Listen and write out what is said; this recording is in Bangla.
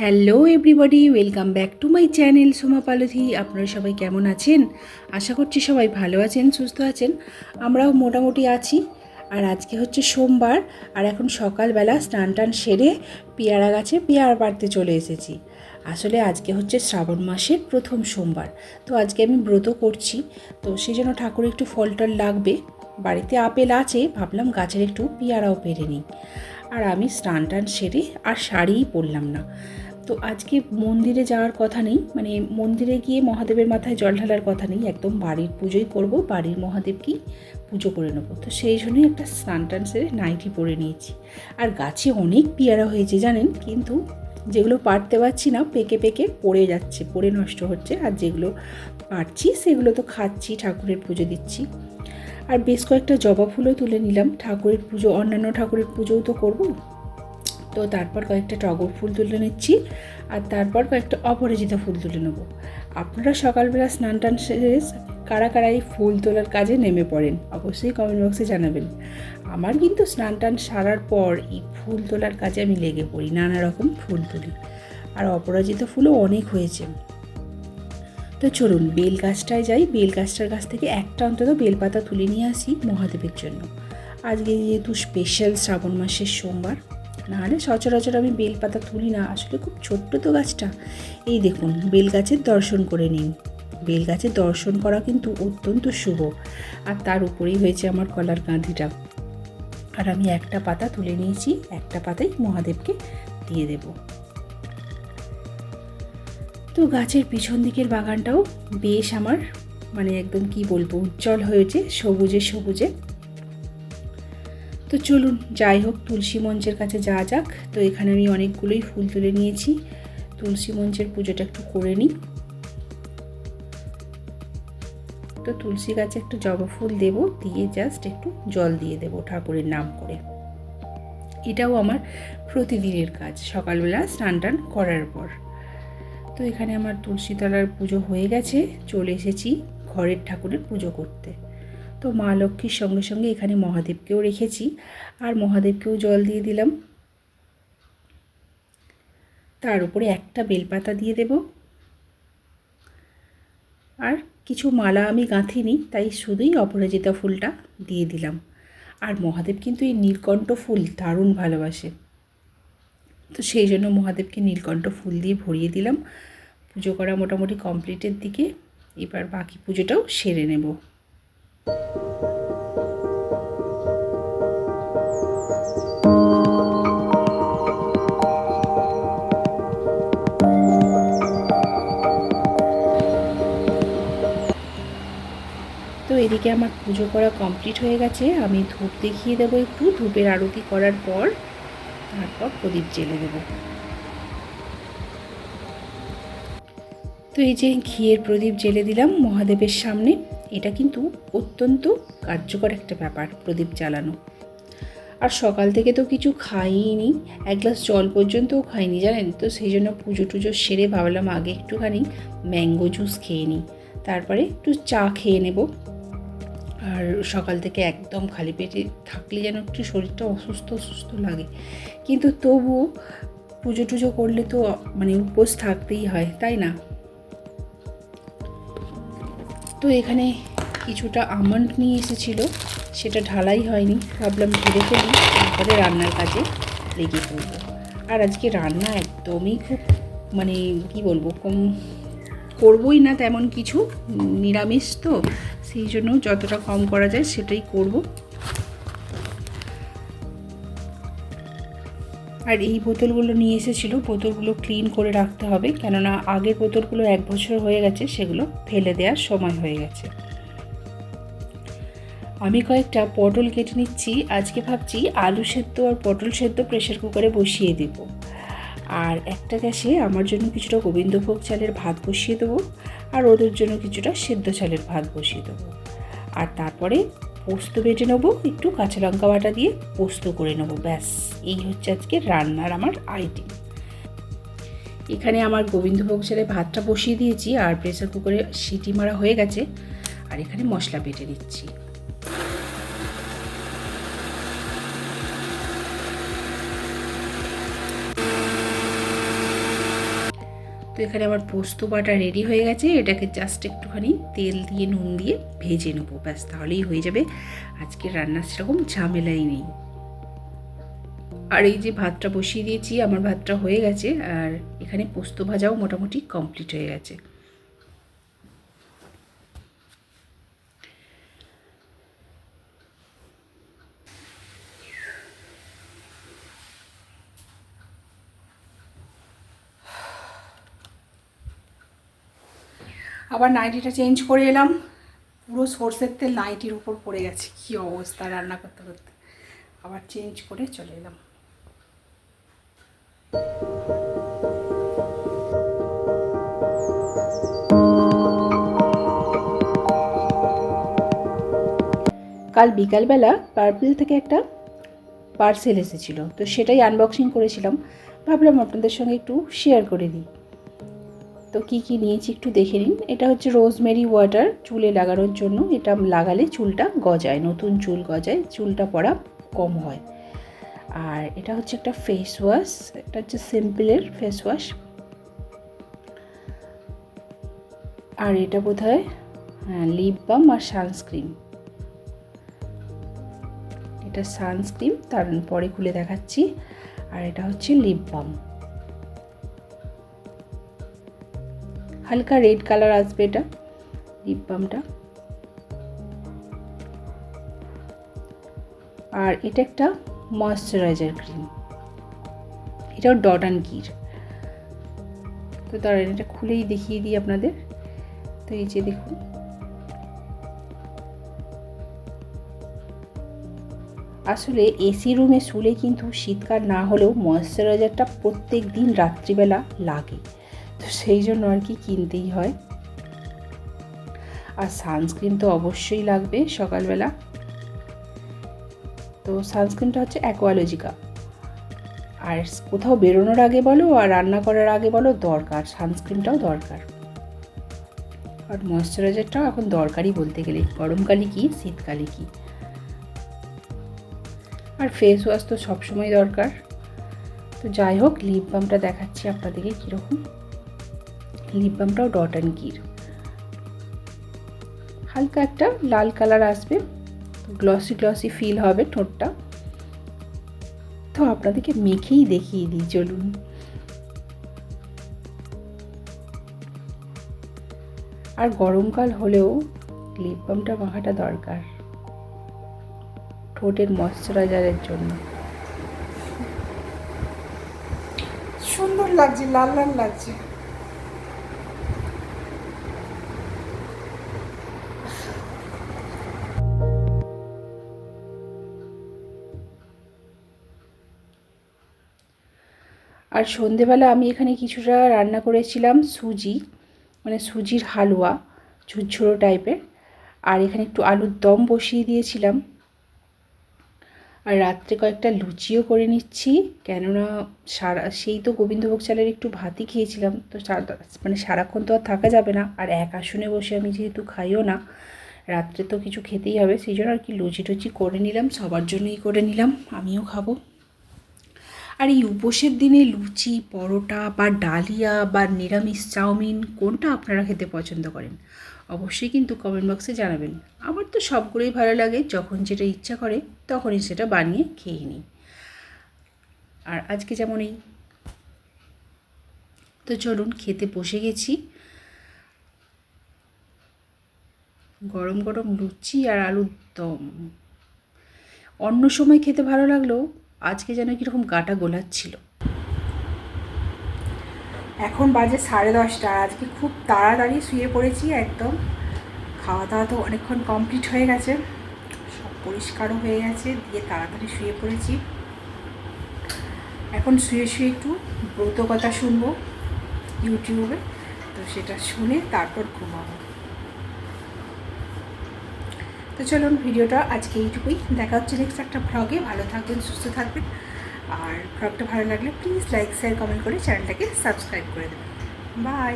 Hello everybody welcome back to my channel Soma Palthi আপনারা সবাই কেমন আছেন? আশা করছি সবাই ভালো আছেন, সুস্থ আছেন। আমরাও মোটামুটি আছি। আর আজকে হচ্ছে সোমবার, আর এখন সকালবেলা স্নান টান সেরে পেয়ারা গাছে পেয়ারা পাড়তে চলে এসেছি। আসলে আজকে হচ্ছে শ্রাবণ মাসের প্রথম সোমবার। তো আজকে আমি ব্রত করছি। তো সেই জন্য ঠাকুর একটু ফল টল লাগবে। বাড়িতে আপেল আছে, ভাবলাম গাছের একটু পেয়ারাও পেরে নিই। আর আমি স্নান টান সেরে আর শাড়িই পরলাম না। তো আজকে মন্দিরে যাওয়ার কথা নেই মানে মন্দিরে গিয়ে মহাদেবের মাথায় জল ঢালার কথা নেই, একদম বাড়ির পুজোই করব, বাড়ির মহাদেবকেই পুজো করে নেব। তো সেই জন্যই একটা স্নান টান সেরে নাইটি পরে নিয়েছি। আর গাছে অনেক পেয়ারা হয়েছে জানেন, কিন্তু যেগুলো পারতে পারছি না, পেকে পেকে পড়ে যাচ্ছে, পড়ে নষ্ট হচ্ছে, আর যেগুলো পারছি সেগুলো তো খাচ্ছি, ঠাকুরের পুজো দিচ্ছি। আর বেশ কয়েকটা জবা ফুলও তুলে নিলাম, ঠাকুরের পুজো, অন্যান্য ঠাকুরের পুজোও তো করব। তো তারপর কয়েকটা টগর ফুল তুলে নিচ্ছি আর তারপর কয়েকটা অপরাজিতা ফুল তুলে নেব। আপনারা সকালবেলা স্নান টান সেরে কারা কারা এই ফুল তোলার কাজে নেমে পড়েন, অবশ্যই কমেন্ট বক্সে জানাবেন। আমার কিন্তু স্নান টান সারার পর এই ফুল তোলার কাজে আমি লেগে পড়ি, নানা রকম ফুল তুলি। আর অপরাজিতা ফুলও অনেক হয়েছে। তো চলুন, বেল গাছটায় যাই। বেল গাছটার কাছ থেকে একটা অন্তত বেলপাতা তুলে নিয়ে আসি মহাদেবের জন্য। আজকে যেহেতু স্পেশাল শ্রাবণ মাসের সোমবার নাহলে সচরাচর আমি বেলপাতা তুলি না। আসলে খুব ছোট্ট তো গাছটা। এই দেখুন বেল গাছের দর্শন করে নিন। বেল গাছের দর্শন করা কিন্তু অত্যন্ত শুভ। আর তার উপরেই হয়েছে আমার কলার কাঁধিটা আর আমি একটা পাতা তুলে নিয়েছি, একটা পাতাই মহাদেবকে দিয়ে দেবো। তো গাছের পিছন দিকের বাগানটাও বেশ আমার মানে একদম কি বলব, উজ্জ্বল হয়েছে, সবুজে সবুজে। তো চলুন, যাই হোক, তুলসী মঞ্চের কাছে যাওয়া যাক। তো এখানে আমি অনেকগুলোই ফুল তুলে নিয়েছি। তুলসী মঞ্চের পুজোটা একটু করে নিই। তো তুলসী গাছে একটু জবা ফুল দেব, দিয়ে জাস্ট একটু জল দিয়ে দেব ঠাকুরের নাম করে। এটাও আমার প্রতিদিনের কাজ, সকালবেলা স্নান টান করার পর। তো এখানে আমার তুলসীতলার পুজো হয়ে গেছে, চলে এসেছি ঘরের ঠাকুরের পুজো করতে। তো মা লক্ষ্মীর সঙ্গে সঙ্গে এখানে মহাদেবকেও রেখেছি। আর মহাদেবকেও জল দিয়ে দিলাম। তার উপরে একটা বেলপাতা দিয়ে দেব। আর কিছু মালা আমি গাঁথিনি, তাই শুধুই অপরাজিতা ফুলটা দিয়ে দিলাম। আর মহাদেব কিন্তু এই নীলকণ্ঠ ফুল দারুণ ভালোবাসে। তো সেই জন্য মহাদেবকে নীলকণ্ঠ ফুল দিয়ে ভরিয়ে দিলাম। পুজো করা মোটামুটি কমপ্লিটের দিকে, এবার বাকি পুজোটাও সেরে নেব। তো এদিকে আমার পুজো করা কমপ্লিট হয়ে গেছে। আমি ধূপ দেখিয়ে দেবো একটু। ধূপের আরতি করার পর তারপর প্রদীপ জেলে দেব। তো এই যে ঘিয়ের প্রদীপ জেলে দিলাম মহাদেবের সামনে। এটা কিন্তু অত্যন্ত কার্যকর একটা ব্যাপার প্রদীপ জ্বালানো। আর সকাল থেকে তো কিছু খাইনি, এক গ্লাস জল পর্যন্তও খাইনি, জানেন? তো সেই জন্য পুজো টুজো সেরে ভাবলাম আগে একটুখানি ম্যাঙ্গো জুস খেয়ে নিই। তারপরে একটু চা খেয়ে নেব। আর সকাল থেকে একদম খালি পেটে থাকলে যেন একটু শরীরটা অসুস্থ অসুস্থ লাগে। কিন্তু তবুও পুজো টুজো করলে তো মানে উপোস থাকতেই হয়, তাই না? তো এখানে কিছুটা আমন্ড নিয়ে এসেছিল, সেটা ঢালাই হয়নি। ভাবলাম ঢেলে ফেলি, তারপরে রান্নার কাজে লেগে পড়ব। আর আজকে রান্না একদমই খুব মানে কি বলব, কম করবই না তেমন কিছু, নিরামিষ তো, সেই জন্য যতটা কম করা যায় সেটাই করব। আর এই বোতলগুলো নিয়ে এসেছিল, বোতলগুলো ক্লিন করে রাখতে হবে। কেননা আগের বোতলগুলো এক বছর হয়ে গেছে, সেগুলো ফেলে দেওয়ার সময় হয়ে গেছে। আমি কয়েকটা পটল কেটে নিচ্ছি। আজকে ভাবছি আলু সেদ্ধ আর পটল সেদ্ধ প্রেশার কুকারে বসিয়ে দেবো। আর একটা গ্যাসে আমার জন্য কিছুটা গোবিন্দভোগ চালের ভাত বসিয়ে দেবো। আর ওদের জন্য কিছুটা সেদ্ধ চালের ভাত বসিয়ে দেবো। আর তারপরে পোস্ত বেটে নেব, একটু কাঁচা লঙ্কা বাটা দিয়ে পোস্ত করে নেব, ব্যাস। এই হচ্ছে আজকে রান্নার আমার আইটেম। এখানে আমার গোবিন্দভোগ চালের ভাতটা বসিয়ে দিয়েছি, আর প্রেসার কুকারে সিটি মারা হয়ে গেছে, আর এখানে মশলা বেটে দিচ্ছি তো এখানে আমার পোস্ত বাটা রেডি হয়ে গেছে। এটাকে জাস্ট একটুখানি তেল দিয়ে, নুন দিয়ে ভেজে নেব। ব্যাস, তাহলেই হয়ে যাবে। আজকে রান্নার সেরকম ঝামেলাই নেই। আর এই যে ভাতটা বসিয়ে দিয়েছি, আমার ভাতটা হয়ে গেছে। আর এখানে পোস্ত ভাজাও মোটামুটি কমপ্লিট হয়ে গেছে। আবার নাইটিটা চেঞ্জ করে এলাম। পুরো সর্ষের তেল নাইটির উপর পড়ে গেছে। কী অবস্থা রান্না করতে করতে। আবার চেঞ্জ করে চলে এলাম। কাল বিকালবেলা পার্পল থেকে একটা পার্সেল এসেছিল। তো সেটাই আনবক্সিং করেছিলাম। ভাবলাম আপনাদের সঙ্গে একটু শেয়ার করে দিই। তো কি কি নিয়েছি একটু দেখে নিন। এটা হচ্ছে রোজমেরি ওয়াটার, চুলে লাগানোর জন্য। এটা লাগালে চুলটা গজায়, নতুন চুল গজায়, চুলটা পড়া কম হয়। আর এটা হচ্ছে একটা ফেস ওয়াশ এটা হচ্ছে সিম্পলের ফেস ওয়াশ আর এটা বোধ হয় লিপ বাম আর সানস্ক্রিন এটা সানস্ক্রিন তারপরে খুলে দেখাচ্ছি। আর এটা হচ্ছে লিপ বাম হালকা রেড কালার আসবে এটা লিপ বামটা আর এটা একটা ময়শ্চারাইজার ক্রিম এটাও ডট অ্যান্ড গির তো তারা এটা খুলেই দেখিয়ে দিই আপনাদের। তো এই যে দেখুন। আসলে এসি রুমে শুলে কিন্তু শীতকাল না হলেও ময়শ্চারাইজারটা প্রত্যেক দিন রাত্রিবেলা লাগে। তো সেই জন্য আর কি কিনতেই হয়। আর সানস্ক্রিন তো অবশ্যই লাগবে সকালবেলা। তো সানস্ক্রিনটা হচ্ছে অ্যাকোয়ালজিকা আর কোথাও বেরোনোর আগে বলো আর রান্না করার আগে বলো দরকার সানস্ক্রিনটাও দরকার। আর ময়শ্চারাইজারটাও এখন দরকারই বলতে গেলে, গরমকালে কি, শীতকালে কি। আর ফেস ওয়াশ তো সবসময় দরকার। তো যাই হোক লিপ বামটা দেখাচ্ছি আপনাদেরকে কীরকম। লিপ বামটাও ডট অ্যান্ড গির হালকা একটা লাল কালার আসবে গ্লসি গ্লসি ফিল হবে ঠোঁটটা। তো আপনাদেরকে মেখেই দেখিয়ে দিই, চলুন। আর গরমকাল হলেও লিপ বামটা মাখাটা দরকার, ঠোঁটের ময়শ্চারাইজারের জন্য। সুন্দর লাগছে, লাল লাল লাগছে। আর সন্ধেবেলা আমি এখানে কিছুটা রান্না করেছিলাম সুজি মানে সুজির হালুয়া, ঝুরঝুরো টাইপের আর এখানে একটু আলুর দম বসিয়ে দিয়েছিলাম। আর রাত্রে কয়েকটা লুচিও করে নিচ্ছি, কেননা সারা, সেই তো গোবিন্দভোগ চালের একটু ভাতই খেয়েছিলাম। তো মানে সারাক্ষণ তো আর থাকা যাবে না, আর এক আসনে বসে আমি যেহেতু খাইও না, রাত্রে তো কিছু খেতেই হবে, সেই জন্য আর কি লুচি টুচি করে নিলাম, সবার জন্যই করে নিলাম, আমিও খাব। আর এই উপোসের দিনে লুচি, পরোটা বা ডালিয়া বা নিরামিষ চাউমিন কোনটা আপনারা খেতে পছন্দ করেন? অবশ্যই কিন্তু কমেন্ট বক্সে জানাবেন। আমার তো সবগুলোই ভালো লাগে, যখন যেটা ইচ্ছা করে তখনই সেটা বানিয়ে খেয়ে নিই। আর আজকে যেমন এই তো চলুন খেতে বসে গেছি। গরম গরম লুচি আর আলুর দম। অন্য সময় খেতে ভালো লাগলেও আজকে যেন কীরকম গাটা গোলাচ্ছিল। এখন বাজে সাড়ে দশটা আজকে খুব তাড়াতাড়ি শুয়ে পড়েছি একদম। খাওয়া দাওয়া তো অনেকক্ষণ কমপ্লিট হয়ে গেছে। সব পরিষ্কারও হয়ে গেছে, দিয়ে তাড়াতাড়ি শুয়ে পড়েছি। এখন শুয়ে শুয়ে একটু ব্রত কথা শুনব ইউটিউবে, তো সেটা শুনে তারপর ঘুমাবো। তো চলুন ভিডিওটা আজকে এইটুকুই। দেখা হচ্ছে নেক্সট একটা ভ্লগে ভালো থাকবেন, সুস্থ থাকবেন। আর ভ্লগটা ভালো লাগলে প্লিজ লাইক শেয়ার কমেন্ট করে চ্যানেলটাকে সাবস্ক্রাইব করে দেবেন। বাই